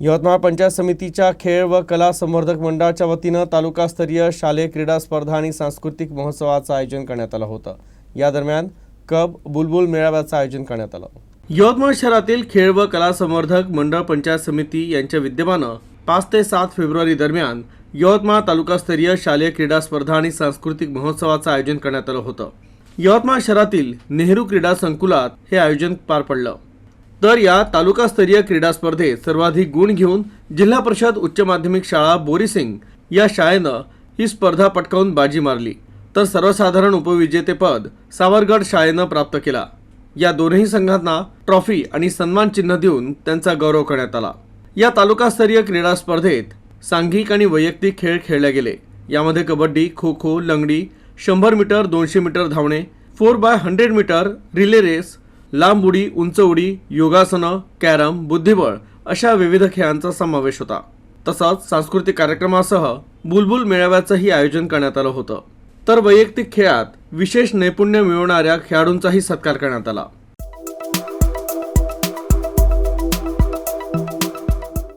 यवतमाळ पंचायत समितीच्या खेळ व कला संवर्धक मंडळाच्या वतीनं तालुकास्तरीय शालेय क्रीडा स्पर्धा आणि सांस्कृतिक महोत्सवाचं आयोजन करण्यात आलं होतं. या दरम्यान कब बुलबुल मेळाव्याचं आयोजन करण्यात आलं. यवतमाळ शहरातील खेळ व कला संवर्धक मंडळ पंचायत समिती यांच्या विद्यमानं पाच ते सात फेब्रुवारी दरम्यान यवतमाळ तालुकास्तरीय शालेय क्रीडा स्पर्धा आणि सांस्कृतिक महोत्सवाचं आयोजन करण्यात आलं होतं. यवतमाळ शहरातील नेहरू क्रीडा संकुलात हे आयोजन पार पडलं. तर या तालुकास्तरीय क्रीडा स्पर्धेत सर्वाधिक गुण घेऊन जिल्हा परिषद उच्च माध्यमिक शाळा बोरीसिंग या शाळेनं ही स्पर्धा पटकावून बाजी मारली. तर सर्वसाधारण उपविजेतेपद सावरगड शाळेनं प्राप्त केला. या दोन्ही संघांना ट्रॉफी आणि सन्मान चिन्ह देऊन त्यांचा गौरव करण्यात आला. या तालुकास्तरीय क्रीडा स्पर्धेत सांघिक आणि वैयक्तिक खेळ खेळले गेले. यामध्ये कबड्डी खो खो लंगडी शंभर मीटर दोनशे मीटर धावणे four by hundred metre relay race लांब उडी उंच उडी योगासनं कॅरम बुद्धिबळ अशा विविध खेळांचा समावेश होता. तसंच सांस्कृतिक कार्यक्रमासह बुलबुल मेळाव्याचंही आयोजन करण्यात आलं होतं. तर वैयक्तिक खेळात विशेष नैपुण्य मिळवणाऱ्या खेळाडूंचाही सत्कार करण्यात आला.